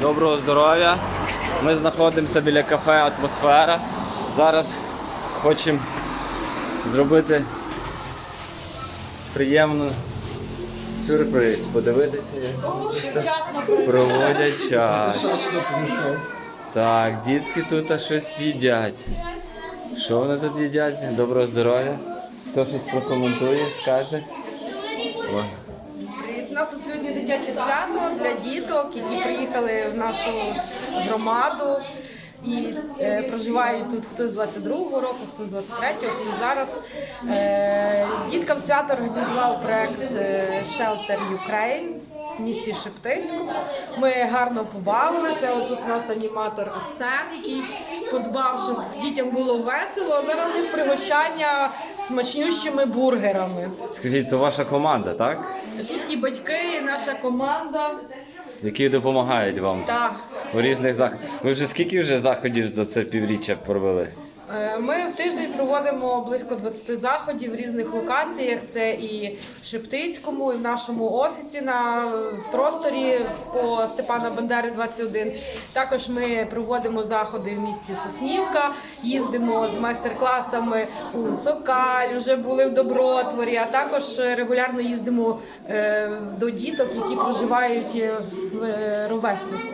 доброго здоров'я. Ми знаходимося біля кафе Атмосфера. Зараз хочемо зробити приємний сюрприз. Подивитися, як проводять час. Так, дітки тут щось їдять. Що вони тут їдять? Доброго здоров'я. Хто щось прокоментує, скаже? О. Нас сьогодні дитяче свято для діток, які приїхали в нашу громаду і е, проживають тут хтось з 22-го року, хтось з 23-го, хтось зараз. Е, діткам свято організував проект е, Shelter Ukraine в місті Шептицькому. Ми гарно побавилися. Отут у нас аніматор Арсен, який подбав, щоб дітям було весело. А Зараз у пригощання смачнющими бургерами. Скажіть, то ваша команда, так? Тут і батьки, і наша команда. Які допомагають вам Так. у різних заходах. Ви вже скільки вже заходів за це півріччя провели? Е, Ми в тиждень проводимо близько 20 заходів в різних локаціях. Це і в Шептицькому, і в нашому офісі на е, просторі по Степана Бандери 21. Також ми проводимо заходи в місті Соснівка, їздимо з майстер-класами у Сокаль, вже були в Добротворі, а також регулярно їздимо е, до діток, які проживають в ровеснику.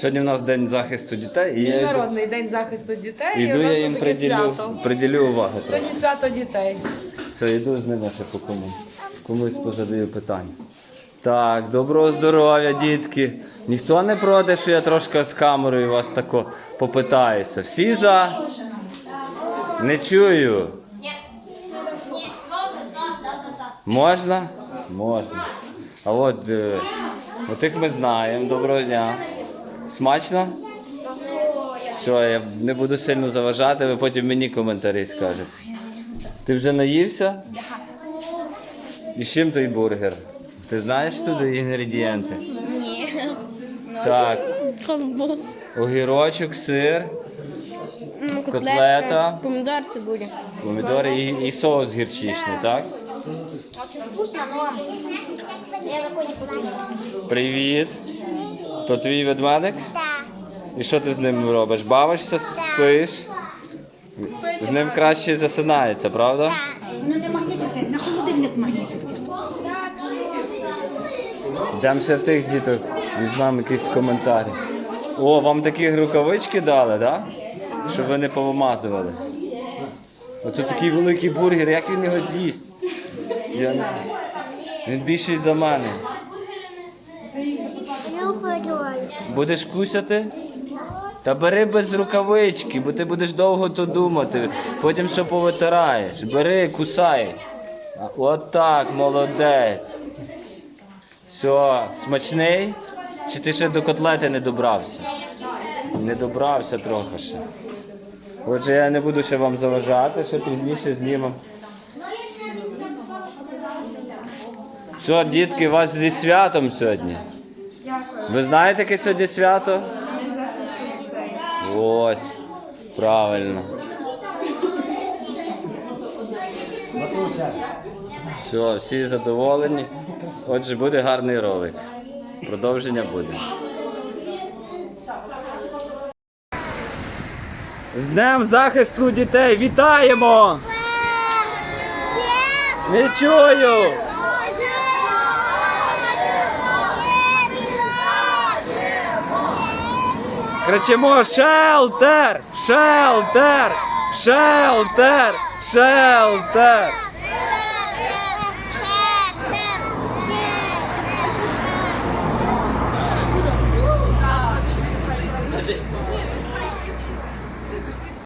Сьогодні в нас день захисту дітей, і Міжнародний день захисту дітей. і у нас я їм таке приділю, свято. приділю увагу трохи. Сьогодні свято дітей. Все, йду з ними ще по кому. Комусь позадаю питання. Так, доброго здоров'я, дітки. Ніхто не проти, що я трошки з камерою вас тако попитаюся. Всі за? Не чую. Можна? Можна. А от е, отих ми знаємо. Доброго дня. Смачно? Все, я не буду сильно заважати, ви потім мені коментарі скажете. Ти вже наївся? І з чим той бургер? Ти знаєш тут інгредієнти? Ні. Так, огірочок, сир, Ну, Котлета. Помідор, цибуля. помідори і, і соус гірчичний, так? Привіт. То твій ведмедик? Так. І що ти з ним робиш? Бавишся, спиш? З ним краще засинається, правда? Ну не магнітиться, на холодильник магнітиться. Йдемо ще в тих діток, візьмемо якісь коментарі. О, вам такі рукавички дали, так? Щоб ви не повимазувались. Ото такий великий бургер, як він його з'їсть? Я не знаю. Він більший за мене. Будеш кусяти? Та бери без рукавички, бо ти будеш довго то думати. Потім все повитираєш. Бери, кусай. От так, молодець. Все, смачний? Чи ти ще до котлети не добрався? Не добрався трохи ще. Отже, я не буду ще вам заважати, ще пізніше знімемо. Все, дітки, вас зі святом сьогодні. Ви знаєте, яке сьогодні свято? Ось, правильно. Все, всі задоволені. Отже, буде гарний ролик. Продовження буде. З Днем захисту дітей! Вітаємо! Не чую! Кричимо шелтер! Шелтер! Шелтер! Шелтер!